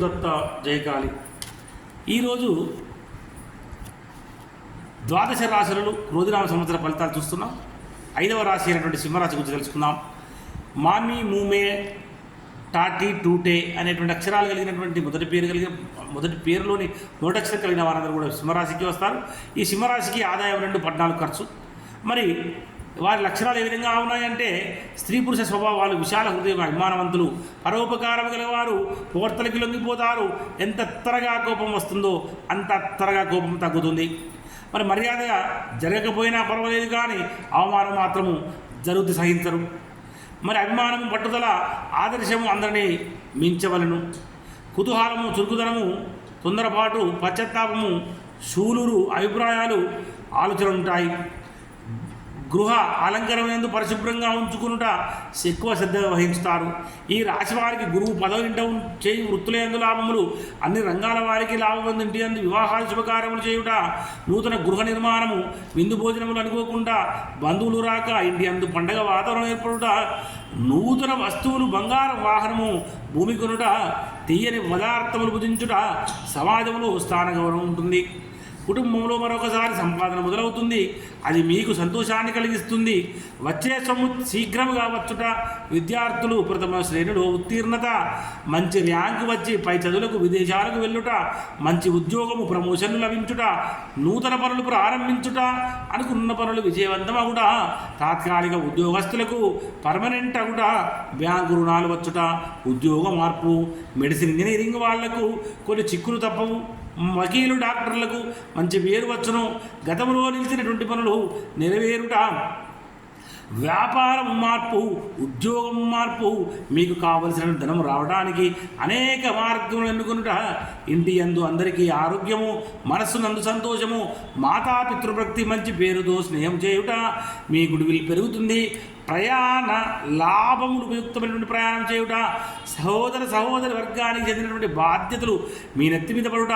దత్త జయకాళి. ఈరోజు ద్వాదశ రాశులలో రోజునామ సంవత్సర ఫలితాలు చూస్తున్నాం. ఐదవ రాశి అయినటువంటి సింహరాశి గురించి తెలుసుకుందాం. మామి మూమే టాటి టూటే అనేటువంటి అక్షరాలు కలిగినటువంటి మొదటి పేరు కలిగిన మొదటి పేరులోని నోటక్షరం కలిగిన వారందరూ కూడా సింహరాశికి వస్తారు. ఈ సింహరాశికి ఆదాయం రెండు పద్నాలుగు ఖర్చు. మరి వారి లక్షణాలు ఏ విధంగా ఉన్నాయంటే స్త్రీ పురుష స్వభావాలు విశాల హృదయం అభిమానవంతులు. పరోపకారం గలవారు పోర్తలకి లొంగిపోతారు. ఎంత త్వరగా కోపం వస్తుందో అంత త్వరగా కోపం తగ్గుతుంది. మరి మర్యాద జరగకపోయినా పర్వాలేదు కానీ అవమానం మాత్రము జరుగుతూ సహించరు. మరి అభిమానము పట్టుదల ఆదర్శము అందరినీ మించవలను. కుతూహలము చురుకుదనము తొందరపాటు పశ్చాత్తాపము శూలురు అభిప్రాయాలు ఆలోచన ఉంటాయి గృహ అలంకరమైనందు పరిశుభ్రంగా ఉంచుకునుట ఎక్కువ శ్రద్ధ వహించుతారు. ఈ రాశి వారికి గురువు పదవి ఇంట ఉం- చేయి వృత్తులందు లాభములు అన్ని రంగాల వారికి లాభం ఇంటి అందు వివాహాలు శుభకార్యములు చేయుట నూతన గృహ నిర్మాణము విందు భోజనములు అనుకోకుండా బంధువులు రాక ఇంటి అందు పండగ వాతావరణం ఏర్పడుట నూతన వస్తువులు బంగారం వాహనము భూమి కొనుట తీయని పదార్థములు భుజించుట సమాజంలో స్థాన గౌరవం ఉంటుంది. కుటుంబంలో మరొకసారి సంపాదన మొదలవుతుంది. అది మీకు సంతోషాన్ని కలిగిస్తుంది. వచ్చే సొమ్ము శీఘ్రముగా వచ్చుట విద్యార్థులు ప్రథమ శ్రేణిలో ఉత్తీర్ణత మంచి ర్యాంకు వచ్చి పై చదువులకు విదేశాలకు వెళ్ళుట మంచి ఉద్యోగము ప్రమోషన్లు లభించుట నూతన పనులు ప్రారంభించుట అనుకున్న పనులు విజయవంతమగుట తాత్కాలిక ఉద్యోగస్తులకు పర్మనెంట్ అగుట బ్యాంకు రుణాలు వచ్చుట ఉద్యోగ మార్పు మెడిసిన్ ఇంజనీరింగ్ వాళ్ళకు కొన్ని చిక్కులు తప్పవు. వకీలు డాక్టర్లకు మంచి పేరు వచ్చును. గతంలో నిలిచినటువంటి పనులు నెరవేరుట. వ్యాపారం మార్పు ఉద్యోగం మార్పు మీకు కావలసిన ధనం రావడానికి అనేక మార్గములు ఎన్నుకునుట. ఇంటి యందు అందరికీ ఆరోగ్యము మనస్సునందు సంతోషము మాతాపితృభక్తి మంచి పేరుతో స్నేహం చేయుట మీ గుడివిల్ పెరుగుతుంది. ప్రయాణ లాభములు ఉపయుక్తమైనటువంటి ప్రయాణం చేయుట సహోదర సహోదరి వర్గానికి చెందినటువంటి బాధ్యతలు మీ నెత్తి మీద పడుట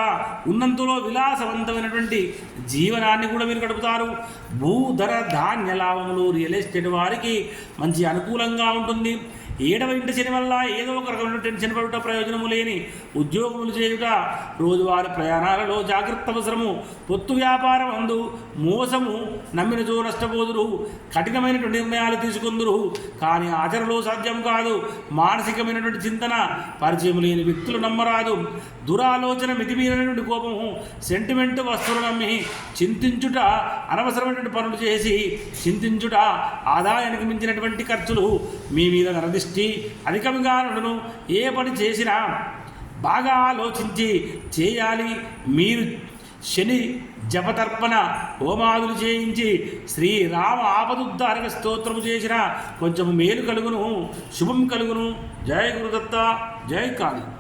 ఉన్నంతలో విలాసవంతమైనటువంటి జీవనాన్ని కూడా మీరు గడుపుతారు. భూధర ధాన్య లాభములు రియల్ ఎస్టేట్ వారికి మంచి అనుకూలంగా ఉంటుంది. ఏడవ ఇంటి శని వల్ల ఏదో ఒక రకమైన టెన్షన్ పడుట ప్రయోజనము లేని ఉద్యోగములు చేయుట రోజువారి ప్రయాణాలలో జాగ్రత్త అవసరము. పొత్తు వ్యాపారం అందు మోసము నమ్మిన చో నష్టపోదురు. కఠినమైనటువంటి నిర్ణయాలు తీసుకుందురు. కానీ ఆచరణలో సాధ్యం కాదు. మానసికమైనటువంటి చింతన పరిచయం లేని వ్యక్తులు నమ్మరాదు. దురాలోచన మితిమీరినటువంటి కోపము సెంటిమెంట్ వస్తువులు నమ్మి చింతించుట అనవసరమైనటువంటి పనులు చేసి చింతించుట ఆదాయానికి మించినటువంటి ఖర్చులు మీ మీద నరదిష్టి అధికంగా ఉండను ఏ పని చేసినా బాగా ఆలోచించి చేయాలి. మీరు శని జపతర్పణ హోమాదులు చేయించి శ్రీరామ ఆపదుద్ధారక స్తోత్రము చేసిన కొంచెం మేలు కలుగును శుభం కలుగును. జయ గురుదత్త జయ కాళీ.